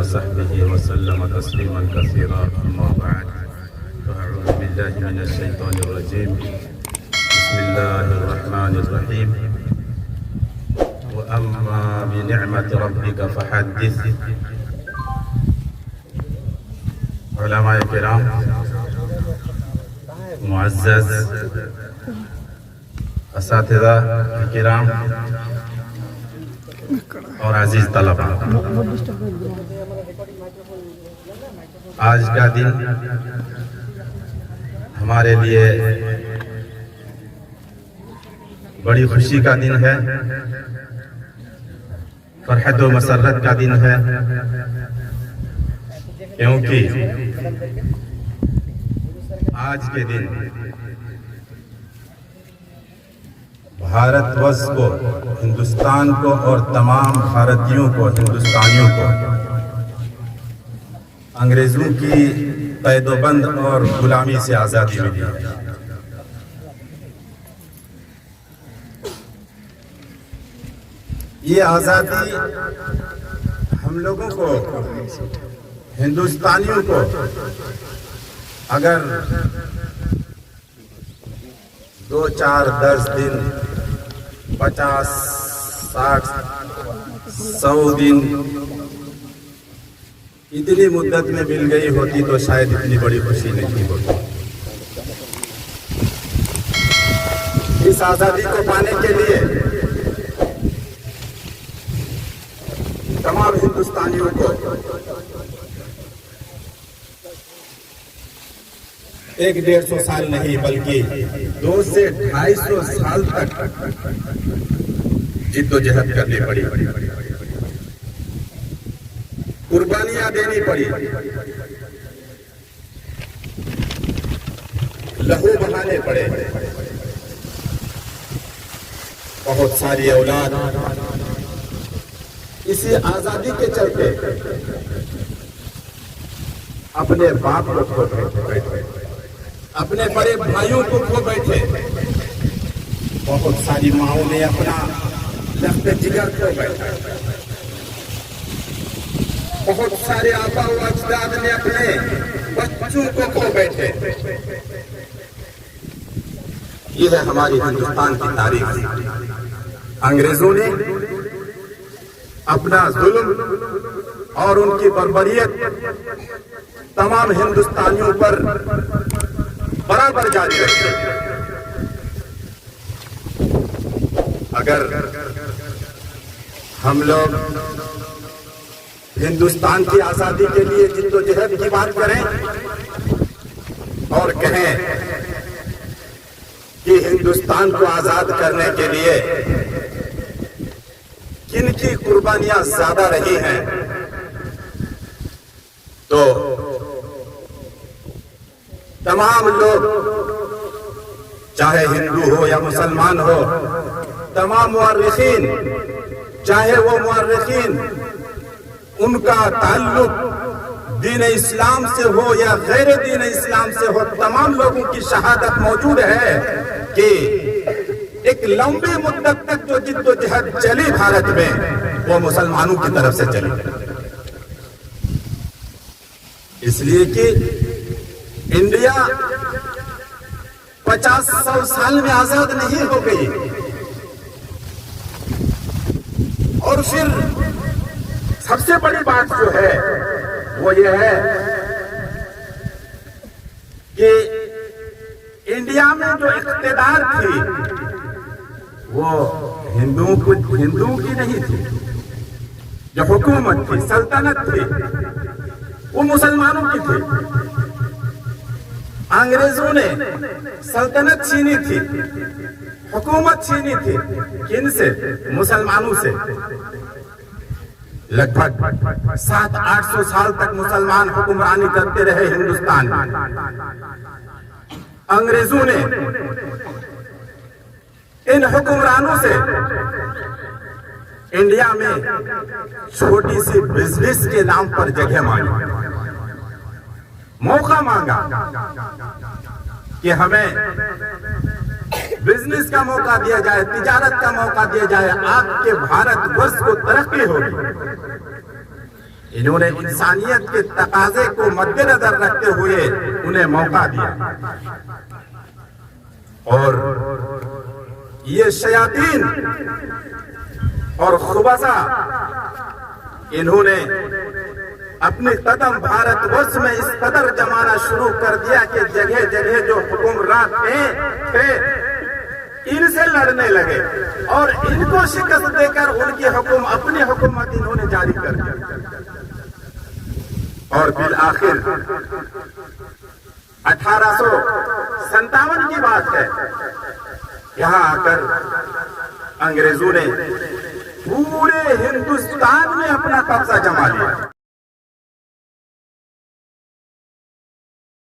وصحبه وسلم تسليما كثيرا أما بعد فأعوذ بالله من الشيطان الرجيم. بسم الله الرحمن الرحيم. وأما بنعمة ربك فحدث. علماء کرام معزز اساتذہ کرام اور عزیز طلبہ آج کا دن ہمارے لیے بڑی خوشی کا دن ہے۔ فرحت و مسرت کا دن ہے۔ کیونکہ آج کے دن بھارت وز کو، ہندوستان کو اور تمام بھارتیوں کو، ہندوستانیوں کو۔ انگریزوں کی قید و بند اور غلامی سے آزادی ملی۔ ہے یہ آزادی ہم لوگوں کو، ہندوستانیوں کو، اگر دو چار دس دن، پچاس، ساٹھ، سو دن اتنی مدت میں مل گئی ہوتی تو شاید اتنی بڑی خوشی نہیں ہوتی۔ اس آزادی کو پانے کے لیے تمام ہندوستانیوں کو ایک ڈیڑھ سو سال نہیں بلکہ دو سے ڈھائی سو سال تک جد و جہد کرنی پڑی۔ قربانیاں دینی پڑی۔ لہو بہانے پڑے۔ بہت ساری اولاد اسی آزادی کے چلتے اپنے باپ کو کھو بیٹھے۔ اپنے بڑے بھائیوں کو کھو بیٹھے۔ بہت ساری ماؤں نے اپنا لفت جگر کھو بیٹھا۔ بہت سارے آبا و اجداد نے اپنے بچوں کو کھو بیٹھے۔ یہ ہے ہماری ہندوستان کی تاریخ۔ انگریزوں نے اپنا ظلم اور ان کی بربریت تمام ہندوستانیوں پر برابر جاری رکھے۔ اگر ہم لوگ ہندوستان کی آزادی کے لیے جد و جہد کی بات کریں اور کہیں کہ ہندوستان کو آزاد کرنے کے لیے کن کی قربانیاں زیادہ رہی ہیں۔ تو تمام لوگ، چاہے ہندو ہو یا مسلمان ہو، تمام مورخین، چاہے وہ مورخین، ان کا تعلق دین اسلام سے ہو یا غیر دین اسلام سے ہو، تمام لوگوں کی شہادت موجود ہے کہ ایک لمبی مدت تک جو جد و جہد چلی بھارت میں وہ مسلمانوں کی طرف سے چلی اس لیے کہ انڈیا پچاس سو سال میں آزاد نہیں ہو گئی۔ اور پھر سب سے بڑی بات جو ہے، وہ یہ ہے کہ انڈیا میں جو اقتدار تھی، وہ ہندوؤں کو ہندوؤں کی نہیں تھی۔ جو حکومت تھی، سلطنت تھی۔ وہ مسلمانوں کی تھی۔ انگریزوں نے سلطنت چھینی تھی، حکومت چھینی تھی۔ کن سے؟ مسلمانوں سے۔ لگ بھگ سات، آٹھ سو سال تک مسلمان حکمرانی کرتے رہے ہندوستان۔ انگریزوں نے ان حکمرانوں سے انڈیا میں چھوٹی سی بزنس کے نام پر جگہ مانگی۔ موقع مانگا کہ ہمیں بزنس کا موقع دیا جائے، تجارت کا موقع دیا جائے، آپ کے بھارت ورس کو ترقی ہوگی۔ انہوں نے انسانیت کے تقاضے کو مد نظر رکھتے ہوئے انہیں موقع دیا۔ اور یہ شیاطین اور خبصہ انہوں نے اپنے قدم بھارت ورس میں اس قدر جمانا شروع کر دیا کہ جگہ جگہ جو حکمران تھے تھے، ان سے لڑنے لگے۔ اور ان کو شکست دے کر ان کی حکم، اپنی حکومت انہوں نے جاری کر دیا اور بالآخر، اٹھارہ سو ستاون کی بات ہے۔ یہاں آ کر انگریزوں نے پورے ہندوستان میں اپنا قبضہ جما لیا۔